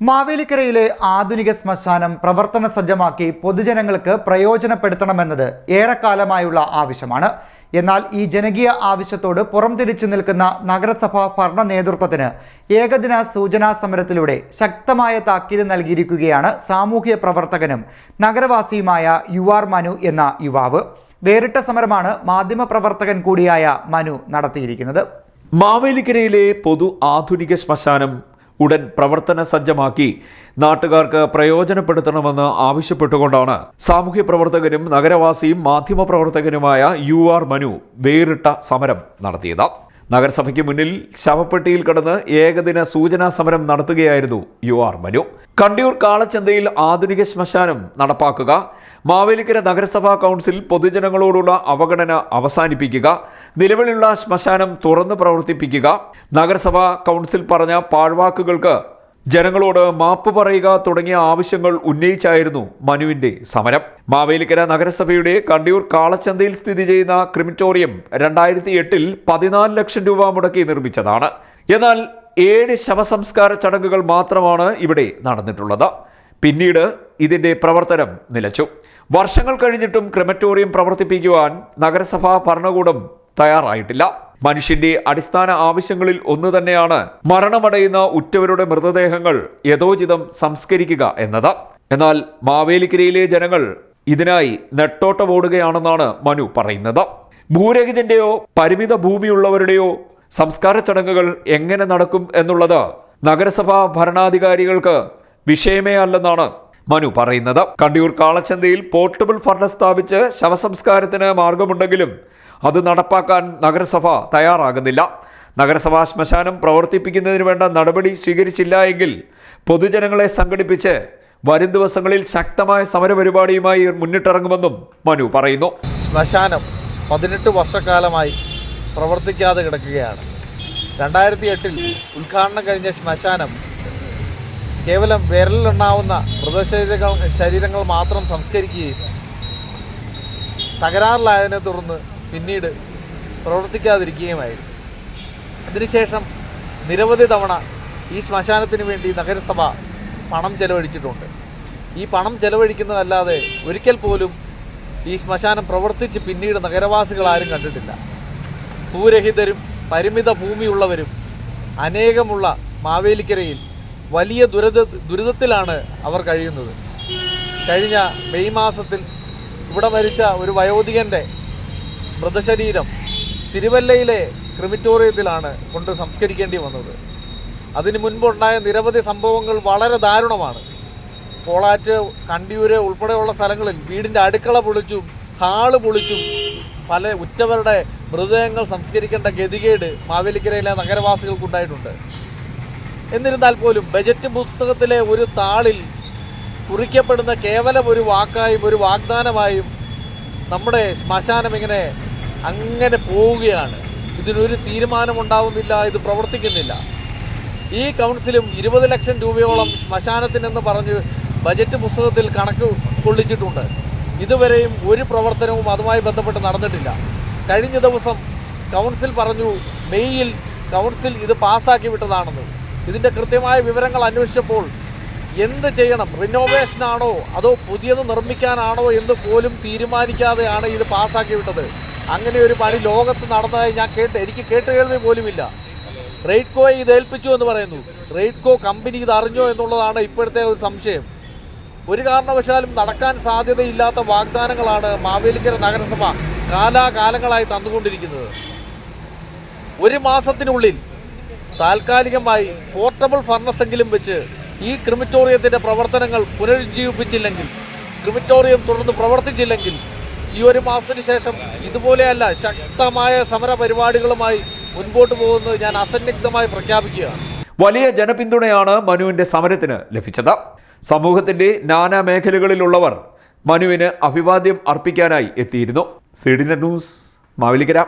മാവേലിക്കരയിലെ ആധുനിക ശ്മശാനം പ്രവർത്തന സജ്ജമാക്കി പൊതുജനങ്ങൾക്ക് പ്രയോജനപ്പെടുത്തണമെന്നത് ഏറെക്കാലമായുള്ള ആവശ്യമാണ്. എന്നാൽ ഈ ജനകീയ ആവശ്യത്തോട് പുറംതിരിച്ചു നിൽക്കുന്ന നഗരസഭാ ഭരണ നേതൃത്വത്തിന് ഏകദിന സൂചനാ സമരത്തിലൂടെ ശക്തമായ താക്കീത് നൽകിയിരിക്കുകയാണ് സാമൂഹ്യ പ്രവർത്തകനും നഗരവാസിയുമായ യു ആർ മനു എന്ന യുവാവ്. വേറിട്ട സമരമാണ് മാധ്യമപ്രവർത്തകൻ കൂടിയായ മനു നടത്തിയിരിക്കുന്നത്. മാവേലിക്കരയിലെ പൊതു ആധുനിക ശ്മശാനം ഉടൻ പ്രവർത്തന സജ്ജമാക്കി. നാട്ടുകാർക്ക് പ്രയോജനപ്പെടുത്തണമെന്ന് ആവശ്യപ്പെട്ടുകൊണ്ടാണ് സാമൂഹ്യ പ്രവർത്തകനും നഗരവാസിയും മാധ്യമപ്രവർത്തകനുമായ യു ആർ മനു വേറിട്ട സമരം നടത്തിയത്. നഗരസഭയ്ക്ക് മുന്നിൽ ശവപ്പെട്ടിയിൽ കടന്ന് ഏകദിന സൂചനാ സമരം നടത്തുകയായിരുന്നു യു ആർ മനു. കണ്ടിയൂർ കാളച്ചന്തയിൽ ആധുനിക ശ്മശാനം നടപ്പാക്കുക. മാവേലിക്കര നഗരസഭാ കൗൺസിൽ പൊതുജനങ്ങളോടുള്ള അവഗണന അവസാനിപ്പിക്കുക. നിലവിലുള്ള ശ്മശാനം തുറന്നു പ്രവർത്തിപ്പിക്കുക. നഗരസഭാ കൗൺസിൽ പറഞ്ഞ പാഴ്വാക്കുകൾക്ക് ജനങ്ങളോട് മാപ്പ് പറയുക തുടങ്ങിയ ആവശ്യങ്ങൾ ഉന്നയിച്ചായിരുന്നു മനുവിന്റെ സമരം. മാവേലിക്കര നഗരസഭയുടെ കണ്ടിയൂർ കാളച്ചന്തയിൽ സ്ഥിതി ചെയ്യുന്ന ക്രിമിറ്റോറിയം രണ്ടായിരത്തി എട്ടിൽ പതിനാല് ലക്ഷം രൂപ മുടക്കി നിർമ്മിച്ചതാണ്. എന്നാൽ ഏഴ് ശവസംസ്കാര ചടങ്ങുകൾ മാത്രമാണ് ഇവിടെ നടന്നിട്ടുള്ളത്. പിന്നീട് ഇതിന്റെ പ്രവർത്തനം നിലച്ചു. വർഷങ്ങൾ കഴിഞ്ഞിട്ടും ക്രിമറ്റോറിയം പ്രവർത്തിപ്പിക്കുവാൻ നഗരസഭാ ഭരണകൂടം തയ്യാറായിട്ടില്ല. മനുഷ്യന്റെ അടിസ്ഥാന ആവശ്യങ്ങളിൽ ഒന്ന് തന്നെയാണ് മരണമടയുന്ന ഉറ്റവരുടെ മൃതദേഹങ്ങൾ യഥോചിതം സംസ്കരിക്കുക എന്നത്. എന്നാൽ മാവേലിക്കരയിലെ ജനങ്ങൾ ഇതിനായി നെട്ടോട്ടമോടുകയാണെന്നാണ് മനു പറയുന്നത്. ഭൂരഹിതന്റെയോ പരിമിത ഭൂമിയുള്ളവരുടെയോ സംസ്കാര ചടങ്ങുകൾ എങ്ങനെ നടക്കും എന്നുള്ളത് നഗരസഭാ ഭരണാധികാരികൾക്ക് വിഷയമേ അല്ലെന്നാണ് മനു പറയുന്നത്. കണ്ടിയൂർ കാളച്ചന്തയിൽ പോർട്ടബിൾ ഫർണസ് സ്ഥാപിച്ച് ശവസംസ്കാരത്തിന് മാർഗമുണ്ടെങ്കിലും അത് നടപ്പാക്കാൻ നഗരസഭ തയ്യാറാകുന്നില്ല. നഗരസഭാ ശ്മശാനം പ്രവർത്തിപ്പിക്കുന്നതിന് വേണ്ട നടപടി സ്വീകരിച്ചില്ല എങ്കിൽ പൊതുജനങ്ങളെ സംഘടിപ്പിച്ച് വരും ദിവസങ്ങളിൽ ശക്തമായ സമരപരിപാടിയുമായി മുന്നിട്ടിറങ്ങുമെന്നും മനു പറയുന്നു. ശ്മശാനം പതിനെട്ട് വർഷക്കാലമായി പ്രവർത്തിക്കാതെ കിടക്കുകയാണ്. രണ്ടായിരത്തി എട്ടിൽ ഉദ്ഘാടനം കഴിഞ്ഞ ശ്മശാനം കേവലം വിരലിലുണ്ടാവുന്ന മൃതശരീരങ്ങൾ ശരീരങ്ങൾ മാത്രം സംസ്കരിക്കുകയും തകരാറിലായതിനെ തുടർന്ന് പിന്നീട് പ്രവർത്തിക്കാതിരിക്കുകയുമായിരുന്നു. അതിനുശേഷം നിരവധി തവണ ഈ ശ്മശാനത്തിന് വേണ്ടി നഗരസഭ പണം ചെലവഴിച്ചിട്ടുണ്ട്. ഈ പണം ചെലവഴിക്കുന്നതല്ലാതെ ഒരിക്കൽ പോലും ഈ ശ്മശാനം പ്രവർത്തിച്ച് പിന്നീട് നഗരവാസികൾ ആരും കണ്ടിട്ടില്ല. ഭൂരഹിതരും പരിമിത ഭൂമിയുള്ളവരും അനേകമുള്ള മാവേലിക്കരയിൽ വലിയ ദുരിത ദുരിതത്തിലാണ് അവർ കഴിയുന്നത്. കഴിഞ്ഞ മെയ് മാസത്തിൽ ഇവിടെ മരിച്ച ഒരു വയോധികന്റെ മൃതശരീരം തിരുവല്ലയിലെ ക്രിമിറ്റോറിയത്തിലാണ് കൊണ്ട് സംസ്കരിക്കേണ്ടി വന്നത്. അതിന് മുൻപുണ്ടായ നിരവധി സംഭവങ്ങൾ വളരെ ദാരുണമാണ്. കോളാറ്റ് കണ്ടിയൂര് ഉൾപ്പെടെയുള്ള സ്ഥലങ്ങളിൽ വീടിന്റെ അടുക്കള പൊളിച്ചും ഹാൾ പൊളിച്ചും പല ഉറ്റവരുടെ മൃതദേഹങ്ങൾ സംസ്കരിക്കേണ്ട ഗതികേട് മാവേലിക്കരയിലെ നഗരവാസികൾക്കുണ്ടായിട്ടുണ്ട്. എന്നിരുന്നാൽ പോലും ബജറ്റ് പുസ്തകത്തിലെ ഒരു താളിൽ കുറിക്കപ്പെടുന്ന കേവലം ഒരു വാക്കായും ഒരു വാഗ്ദാനമായും നമ്മുടെ ശ്മശാനം ഇങ്ങനെ അങ്ങനെ പോവുകയാണ്. ഇതിനൊരു തീരുമാനമുണ്ടാവുന്നില്ല ഇത് പ്രവർത്തിക്കുന്നില്ല. ഈ കൗൺസിലും ഇരുപത് ലക്ഷം രൂപയോളം ശ്മശാനത്തിനെന്ന് പറഞ്ഞ് ബജറ്റ് പുസ്തകത്തിൽ കണക്ക് കൊള്ളിച്ചിട്ടുണ്ട്. ഇതുവരെയും ഒരു പ്രവർത്തനവും അതുമായി ബന്ധപ്പെട്ട് നടന്നിട്ടില്ല. കഴിഞ്ഞ ദിവസം കൗൺസിൽ പറഞ്ഞു മെയ്യിൽ കൗൺസിൽ ഇത് പാസ്സാക്കി വിട്ടതാണെന്ന്. ഇതിന്റെ കൃത്യമായ വിവരങ്ങൾ അന്വേഷിച്ചപ്പോൾ എന്ത് ചെയ്യണം? റിനോവേഷനാണോ? അതോ പുതിയത് നിർമ്മിക്കാനാണോ? എന്ന് പോലും തീരുമാനിക്കാതെയാണ് ഇത് പാസ്സാക്കി വിട്ടത്. അങ്ങനെ ഒരു പണി ലോകത്ത് നടന്നതായി ഞാൻ കേട്ട് എനിക്ക് കേട്ട് കേൾവി പോലുമില്ല. റെയ്ഡ്കോയെ ഇത് ഏൽപ്പിച്ചു എന്ന് പറയുന്നു. റെയ്ഡ്കോ കമ്പനി ഇത് അറിഞ്ഞോ എന്നുള്ളതാണ് ഇപ്പോഴത്തെ ഒരു സംശയം. ഒരു കാരണവശാലും നടക്കാൻ സാധ്യതയില്ലാത്ത വാഗ്ദാനങ്ങളാണ് മാവേലിക്കര നഗരസഭ കാലാകാലങ്ങളായി തന്നുകൊണ്ടിരിക്കുന്നത്. ഒരു മാസത്തിനുള്ളിൽ താൽക്കാലികമായി പോർട്ടബിൾ ഫർണസെങ്കിലും വെച്ച് ഈ ക്രിമിറ്റോറിയത്തിന്റെ പ്രവർത്തനങ്ങൾ പുനരുജ്ജീവിപ്പിച്ചില്ലെങ്കിൽ ക്രിമിറ്റോറിയം തുടർന്ന് പ്രവർത്തിച്ചില്ലെങ്കിൽ ഈ ഒരു മാസത്തിന് ശേഷം ഇതുപോലെയല്ല ശക്തമായ സമര പരിപാടികളുമായി മുൻപോട്ട് പോകുന്നത് ഞാൻ അസന്നിഗ്ധമായി പ്രഖ്യാപിക്കുകയാണ്. വലിയ ജനപിന്തുണയാണ് മനുവിന്റെ സമരത്തിന് ലഭിച്ചത്. സമൂഹത്തിന്റെ നാനാ മേഖലകളിലുള്ളവർ മനുവിന് അഭിവാദ്യം അർപ്പിക്കാനായി എത്തിയിരുന്നു. C news Mavelikkara.